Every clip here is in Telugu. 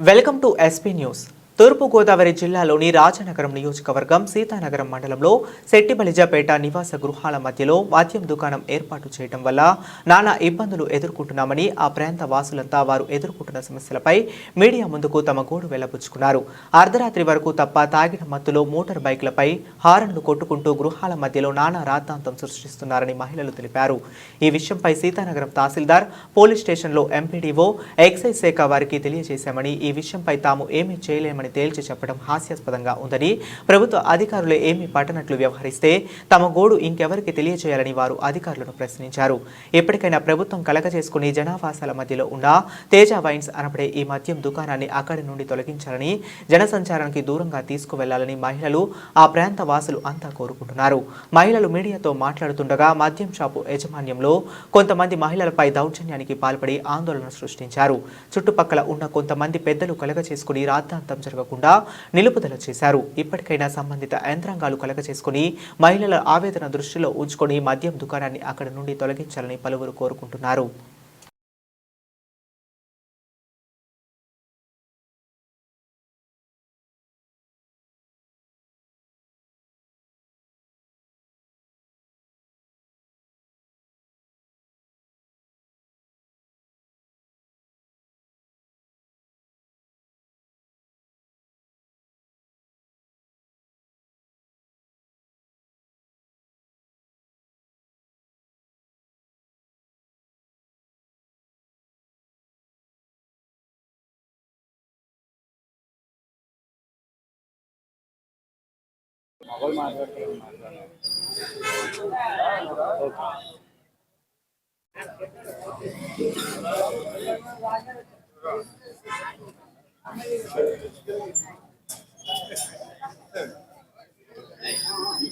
వెల్కమ్ టు ఎస్పీ న్యూస్ తూర్పుగోదావరి జిల్లాలోని రాజనగరం నియోజకవర్గం సీతానగరం మండలంలో శెట్టిబలిజపేట నివాస గృహాల మధ్యలో మద్యం దుకాణం ఏర్పాటు చేయడం వల్ల నానా ఇబ్బందులు ఎదుర్కొంటున్నామని ఆ ప్రాంత వాసులంతా వారు ఎదుర్కొంటున్న సమస్యలపై మీడియా ముందుకు తమ గోడు వెళ్ళబుచ్చుకున్నారు అర్ధరాత్రి వరకు తప్ప తాగిన మత్తులో మోటార్ బైక్లపై హారన్లు కొట్టుకుంటూ గృహాల మధ్యలో నానా రాద్ధాంతం సృష్టిస్తున్నారని మహిళలు తెలిపారు. ఈ విషయంపై సీతానగరం తహసీల్దార్ పోలీస్ స్టేషన్లో ఎంపీడీఓ ఎక్సైజ్ శాఖ వారికి తెలియజేశామని ఈ విషయంపై తాము ఏమీ చేయలేమని తేల్చి చెప్పడం హాస్యాస్పదంగా ఉందని ప్రభుత్వ అధికారులు ఏమీ పట్టనట్లు వ్యవహరిస్తే తమ గోడు ఇంకెవరికి తెలియజేయాలని వారు అధికారులను ప్రశ్నించారు. ఎప్పటికైనా ప్రభుత్వం కలగజేసుకుని జనావాసాల మధ్యలో ఉన్న తేజ వైన్స్ అనబడే ఈ మద్యం దుకాణాన్ని అక్కడి నుండి తొలగించాలని జనసంచారానికి దూరంగా తీసుకువెళ్ళాలని మహిళలు ఆ ప్రాంత వాసులు అంతా కోరుకుంటున్నారు. మహిళలు మీడియాతో మాట్లాడుతుండగా మద్యం షాపు యాజమాన్యంలో కొంతమంది మహిళలపై దౌర్జన్యానికి పాల్పడి ఆందోళన సృష్టించారు. చుట్టుపక్కల ఉన్న కొంతమంది పెద్దలు కలగ చేసుకుని రాద్ధాంతం జరగకుండా నిలుపుదల చేశారు. ఇప్పటికైనా సంబంధిత యంత్రాంగాలు కలగ చేసుకుని మహిళల ఆవేదన దృష్టిలో ఉంచుకొని మద్యం దుకాణాన్ని అక్కడి నుండి తొలగించాలని పలువురు కోరుకుంటున్నారు.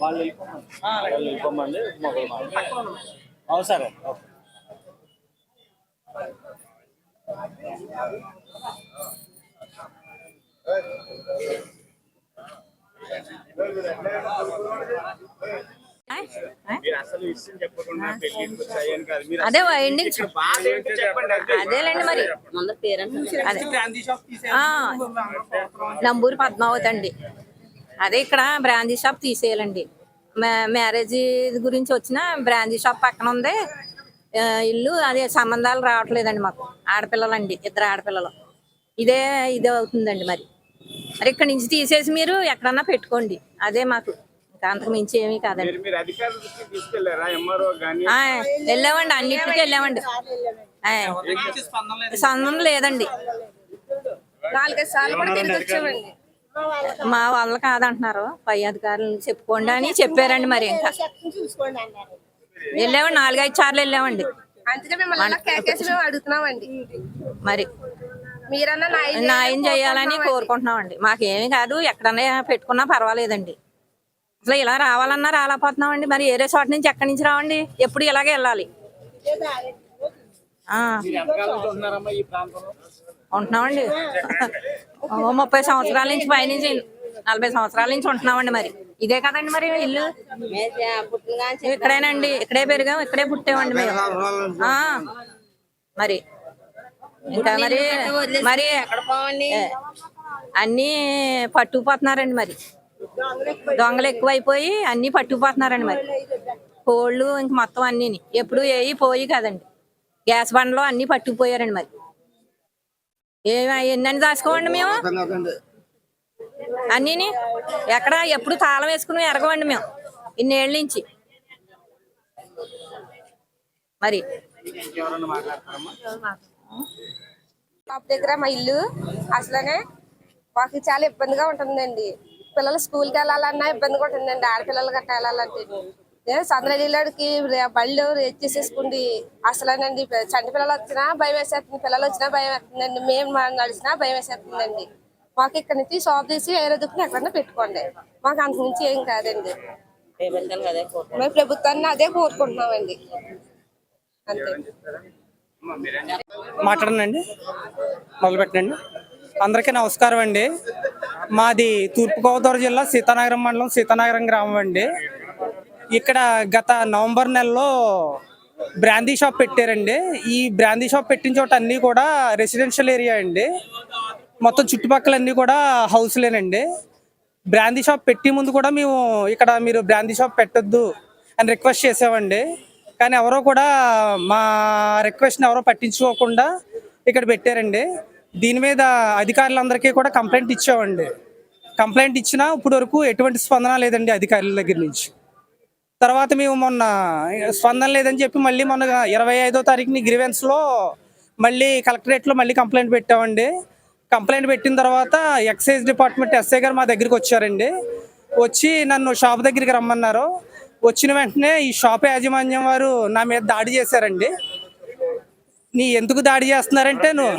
వాళ్ళు వెళ్ళిపోమండి వాళ్ళు వెళ్ళిపోమండి మొగలు మాట్లాడు అవును సరే ఓకే మీరు అసలు విషయం చెప్పకుండా పెళ్ళికి వచ్చాయని కాదు మీరు అదే ఎండింగ్. అదేలేండి మరి. నంబూరు పద్మావతి అండి అదే ఇక్కడ బ్రాందీ షాప్ తీసేయాలండి. మ్యా- మ్యారేజ్ గురించి వచ్చిన బ్రాందీ షాప్ పక్కన ఉంది. ఇల్లు అదే సంబంధాలు రావట్లేదండి మాకు. ఆడపిల్లలండి ఇద్దరు ఆడపిల్లలు. ఇదే ఇదే అవుతుందండి మరి. మరి ఇక్కడ నుంచి తీసేసి మీరు ఎక్కడన్నా పెట్టుకోండి. అదే మాకు. అంతకు మించి ఏమీ కాదండి. వెళ్ళామండి. అన్నిటికీ వెళ్ళామండి. ఆ, సంబంధం లేదండి. నాలుగైదు సార్లు కూడా తిరిగి వచ్చామండి. మా వల్ల కాదంటున్నారు. పై అధికారులు చెప్పుకోండి అని చెప్పారండి మరి ఇంకా. వెళ్ళామండి. నాలుగైదు సార్లు వెళ్ళామండి. అందుకే మిమ్మల్ని అడుగుతున్నామండి. మరి మీరన్నా న్యాయం చేయాలని కోరుకుంటున్నామండి. మాకేమీ కాదు ఎక్కడన్నా పెట్టుకున్నా పర్వాలేదండి. అసలు ఇలా రావాలన్నా రాలేకపోతున్నామండి. మరి ఏరే చోట నుంచి ఎక్కడి నుంచి రావండి? ఎప్పుడు ఇలాగే వెళ్ళాలి. ఉంటున్నామండి. ఓ ముప్పై సంవత్సరాల నుంచి పైనుంచి నలభై సంవత్సరాల నుంచి ఉంటున్నామండి మరి. ఇదే కదండి మరి ఇల్లు. ఇక్కడేనండి. ఇక్కడే పెరిగాం ఇక్కడే పుట్టామండి మేము. ఆ, మరి ఇంకా మరి మరి ఎక్కడ పోవండి? అన్నీ పట్టుకుపోతున్నారండి మరి. దొంగలు ఎక్కువైపోయి అన్నీ పట్టుకుపోతున్నారండి మరి. కోళ్ళు ఇంక మొత్తం అన్నీని. ఎప్పుడు ఏవి పోయి కదండి. గ్యాస్ బండ్లో అన్నీ పట్టుకుపోయారండి మరి. ఏమి ఎన్నని దాచుకోమండి మేము? అన్నీని? ఎక్కడ ఎప్పుడు తాళం వేసుకుని ఎరగమండి మేము. ఇన్నేళ్ళ నుంచి. మరి. షాప్ దగ్గర మా ఇల్లు అసలనే మాకు చాలా ఇబ్బందిగా ఉంటుందండి. పిల్లలు స్కూల్కి వెళ్ళాలన్నా ఇబ్బందిగా ఉంటుందండి. ఆడపిల్లలు గట్ట వెళ్ళాలంటే. సందడికి బళ్ళు ఎచ్చేసేసుకుంది అసలేనండి చంటి పిల్లలు వచ్చినా భయం వేసేస్తుంది. పిల్లలు వచ్చినా భయం వేస్తుందండి. మేము నడిచినా భయం వేసేస్తుందండి. మాకు ఇక్కడ నుంచి షాప్ తీసి వేరే దుక్కుని ఎక్కడన్నా పెట్టుకోండి. మాకు అంత నుంచి ఏం కాదండి. మేము ప్రభుత్వాన్ని అదే కోరుకుంటున్నామండి. అంతే. మాట్లాడనండి మొదలుపెట్టండి. అందరికీ నమస్కారం అండి. మాది తూర్పుగోదావరి జిల్లా సీతానగరం మండలం సీతానగరం గ్రామం అండి. ఇక్కడ గత నవంబర్ నెలలో బ్రాందీ షాప్ పెట్టారండి. ఈ బ్రాందీ షాప్ పెట్టిన చోట అన్నీ కూడా రెసిడెన్షియల్ ఏరియా అండి. మొత్తం చుట్టుపక్కలన్నీ కూడా హౌస్లేనండి బ్రాందీ షాప్ పెట్టి ముందు కూడా మేము ఇక్కడ మీరు బ్రాందీ షాప్ పెట్టొద్దు అని రిక్వెస్ట్ చేసామండి. కానీ ఎవరో కూడా మా రిక్వెస్ట్ని ఎవరో పట్టించుకోకుండా ఇక్కడ పెట్టారండి. దీని మీద అధికారులందరికీ కూడా కంప్లైంట్ ఇచ్చామండి. కంప్లైంట్ ఇచ్చినా ఇప్పుడు వరకు ఎటువంటి స్పందన లేదండి అధికారుల దగ్గర నుంచి. తర్వాత మేము మొన్న స్పందన లేదని చెప్పి మళ్ళీ మొన్న ఇరవై ఐదో తారీఖుని గ్రీవెన్స్లో మళ్ళీ కలెక్టరేట్లో మళ్ళీ కంప్లైంట్ పెట్టామండి. కంప్లైంట్ పెట్టిన తర్వాత ఎక్సైజ్ డిపార్ట్మెంట్ ఎస్ఐ గారు మా దగ్గరికి వచ్చారండి. వచ్చి నన్ను షాప్ దగ్గరికి రమ్మన్నారు. వచ్చిన వెంటనే ఈ షాప్ యాజమాన్యం వారు నా మీద దాడి చేశారండి. నీ ఎందుకు దాడి చేస్తున్నారంటే నువ్వు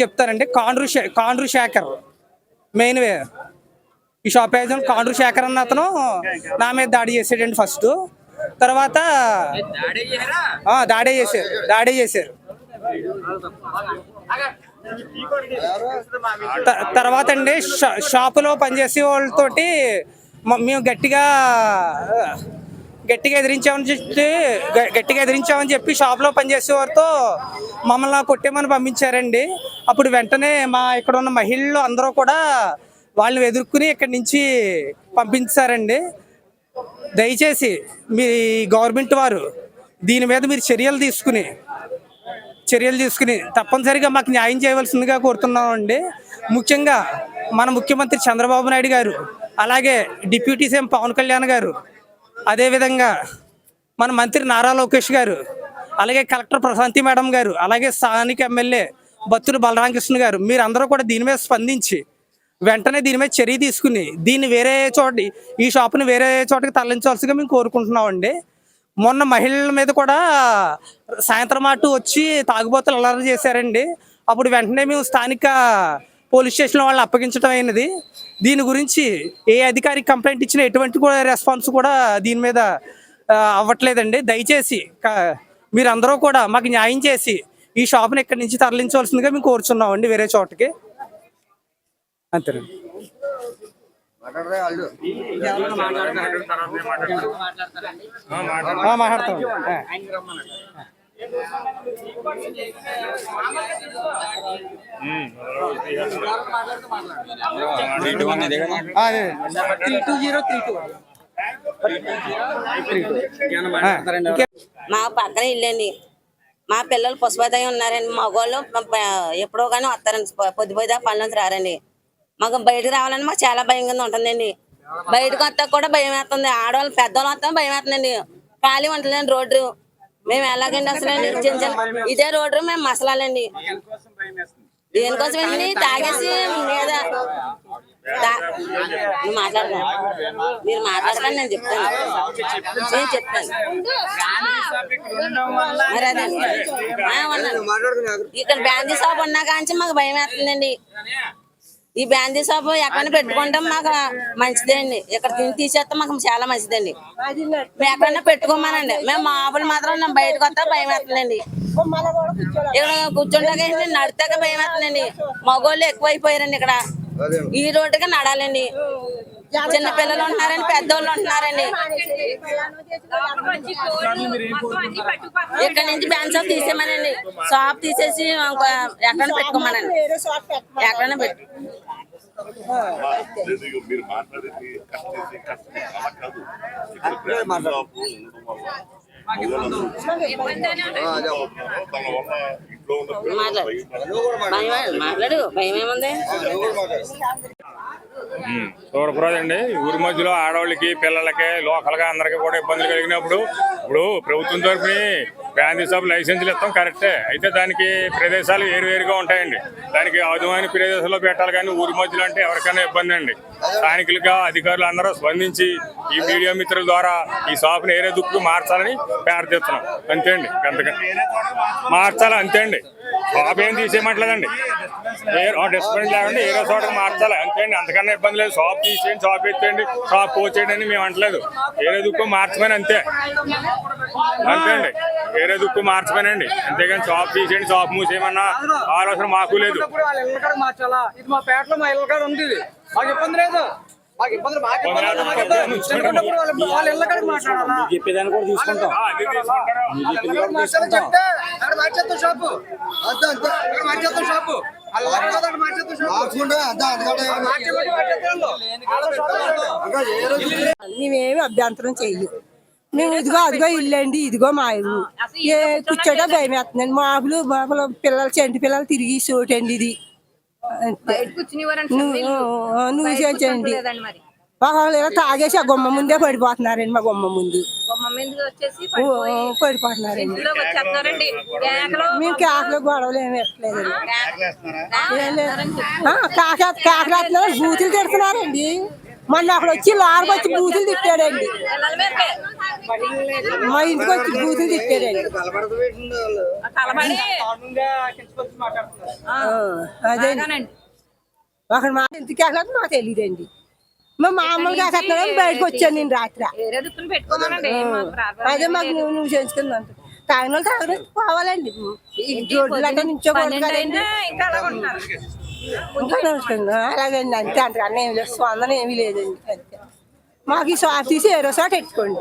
చెప్తానండి. కాండ్రు కాండ్రు శేఖర్. మెయిన్ వే ఈ షాప్ యజమాని కాండ్రు శేఖర్ అన్న అతను నా మీద దాడి చేసాడండి ఫస్ట్. తర్వాత దాడే చేశారు దాడే చేశారు. తర్వాత అండి షా- షాపులో పనిచేసే వాళ్ళతోటి మేము గట్టిగా గట్టిగా ఎదిరించామని చెప్పి గట్టిగా ఎదిరించామని చెప్పి షాప్లో పనిచేసే వారితో మమ్మల్ని కొట్టేమని పంపించారండి. అప్పుడు వెంటనే మా ఇక్కడ ఉన్న మహిళలు అందరూ కూడా వాళ్ళని ఎదుర్కొని ఇక్కడి నుంచి పంపించారండి. దయచేసి మీ గవర్నమెంట్ వారు దీని మీద మీరు చర్యలు తీసుకుని చర్యలు తీసుకుని తప్పనిసరిగా మాకు న్యాయం చేయవలసిందిగా కోరుతున్నామండి. ముఖ్యంగా మన ముఖ్యమంత్రి చంద్రబాబు నాయుడు గారు అలాగే డిప్యూటీ సీఎం పవన్ కళ్యాణ్ గారు అదేవిధంగా మన మంత్రి నారా లోకేష్ గారు అలాగే కలెక్టర్ ప్రశాంతి మేడం గారు అలాగే స్థానిక ఎమ్మెల్యే బత్తులు బలరామకృష్ణ గారు మీరందరూ కూడా దీని మీద స్పందించి వెంటనే దీని మీద చర్య తీసుకుని దీన్ని వేరే చోట ఈ షాప్ని వేరే చోటకి తరలించవలసిగా మేము కోరుకుంటున్నామండి. మొన్న మహిళల మీద కూడా సాయంత్రం అటు వచ్చి తాగుబోతులు అల్లరి చేశారండి. అప్పుడు వెంటనే మేము స్థానిక పోలీస్ స్టేషన్ వాళ్ళని అప్పగించడం అయినది. దీని గురించి ఏ అధికారి కంప్లైంట్ ఇచ్చినా ఎటువంటి కూడా రెస్పాన్స్ కూడా దీని మీద అవ్వట్లేదండి. దయచేసి మీరందరూ కూడా మాకు న్యాయం చేసి ఈ షాప్ని ఇక్కడి నుంచి తరలించవలసిందిగా మేము కోరుచున్నామండి వేరే చోటకి. అంతేనండి. మాట్లాడతాం. Three two zero three two. మా పక్కన ఇల్లండి. మా పిల్లలు పశుపతి ఉన్నారండి. మగవాళ్ళు ఎప్పుడో కానీ వస్తారండి. పొద్దు పొద్దు పనుల నుంచి రారండి. మాకు బయటకు రావాలని మాకు చాలా భయంగా ఉంటుందండి. బయటకు వస్తా కూడా భయం వేస్తుంది. ఆడవాళ్ళు పెద్దవాళ్ళు వస్తాం భయం వేస్తుందండి. ఖాళీ ఉంటుందండి రోడ్డు. మేము ఎలాగండి అసలు చిన్న చిన్న ఇదే రోడ్డు మేము మసలాలండి. దేనికోసం అండి? తాగేసి మీద మాట్లాడదా మీరు మాట్లాడకండి నేను చెప్తాను. నేను చెప్తాను. మరి అదే. ఉన్నాను. ఇక్కడ బ్యాందీ షాప్ ఉన్నా కాంచి మాకు భయం వేస్తుందండి. ఈ బ్యాందీ షాప్ ఎక్కడ పెట్టుకుంటాం మాకు మంచిదండి. ఇక్కడ తిని తీసేస్తే మాకు చాలా మంచిదండి. మేము ఎక్కడన్నా పెట్టుకోమానండి. మేము మామూలు మాత్రం బయటకు వస్తా భయం వేస్తుందండి. ఇక్కడ కూర్చుంటాక నడితాక భయం వేస్తుందండి. మగోళ్ళు ఎక్కువైపోయారండి ఇక్కడ. ఈ రోడ్డుకి నడాలండి. చిన్న పిల్లలు ఉంటున్నారండి పెద్దోళ్ళు ఉంటున్నారండి. ఇక్కడ నుంచి బ్యాంక్ షాప్ తీసేయమనండి. షాప్ తీసేసి ఎక్కడ పెట్టుకోమనండి. ఎక్కడ పెట్టు మీరు మాట్లాడేది కష్టం కష్టం అలా కాదు. మాట్లాడు. భయం మాట్లాడు. భయం చూడకూడదండి. ఊరి మధ్యలో ఆడవాళ్ళకి పిల్లలకి లోకల్గా అందరికీ కూడా ఇబ్బందులు కలిగినప్పుడు ఇప్పుడు ప్రభుత్వం తరఫున బ్రాంతి షాప్ లైసెన్సులు ఇస్తాం కరెక్టే. అయితే దానికి ప్రదేశాలు వేరువేరుగా ఉంటాయండి. దానికి అవధమైన ప్రదేశాల్లో పెట్టాలి కానీ ఊరి మధ్యలో అంటే ఎవరికైనా ఇబ్బంది అండి. స్థానికులుగా అధికారులు అందరూ స్పందించి ఈ మీడియా మిత్రుల ద్వారా ఈ షాప్ని ఏరే దుక్కు మార్చాలని ప్రార్థిస్తున్నాం. అంతే అండి. అంతగా మార్చాలి అంతే అండి. షాప్ ఏం తీసేయమంటలేదండి. ఏ డిస్ప్లిన్ లేకుండా ఏదో చోటకి మార్చాలి. అంతే అండి అంతకన్నా ఇబ్బంది లేదు. షాప్ తీసేయండి షాప్ ఎత్తేయండి షాప్ పోచేయండి అని మేము అంటలేదు ఏరే దుక్కు మార్చమని అంతే. అంతే అండి దుక్కు మార్చమనండి. అంతేగాని షాప్ తీసేయండి షాప్ మూసేయమన్నా ఆలోచన మాకు లేదు. మార్చాలా? ఇది మా పేటలో మా ఇళ్ళ ఉంది మాకు ఇబ్బంది లేదు. చెప్పేదాన్ని కూడా షాపు. షాపు. మేమేమి అభ్యంతరం చెయ్యం మేము ఇదిగో అదిగో ఇల్లండి ఇదిగో మా ఇల్లు. ఏ కూర్చోట భయం వేస్తుందండి మాపులు మాపులు పిల్లలు చెంటి పిల్లలు తిరిగి చోటండి ఇది. నువ్వు ఒకళ్ళు ఇలా తాగేసి ఆ గుమ్మ ముందే పడిపోతున్నారండి మా గుమ్మ ముందు. పడిపోతున్నారండి. కేకలు మేము కేకలు గొడవలు ఏమి ఎట్టలేదండి ఏం లేదు. ఆ, కాక కాకలేస్తున్నారు? బూతులు తిడుతున్నారండి. మొన్న అక్కడ వచ్చి లోపలికి వచ్చి బూతులు తిట్టాడండి. మా ఇంటికి వచ్చి బూతులు తిట్టాడండి. అదే. బాగానండి. అక్కడ మా ఇంటికి వెళ్ళదు నాకు తెలియదండి మేము మామూలుగా వేసేస్తున్నాం బయటకు వచ్చాను నేను రాత్రి. మాకు అదే మాకు నువ్వు నువ్వు చేసుకుందాం తాగిన వాళ్ళు తాగిన పోవాలండి. రోడ్లు అంటే నుంచోకూడదు పన్నెండు అలాగండి అంతే అంటారు అన్న ఏమి లేదు స్పందన ఏమీ లేదండి అంతే. మాకు ఈ సార్ తీసి ఏరో సార్ పెట్టుకోండి.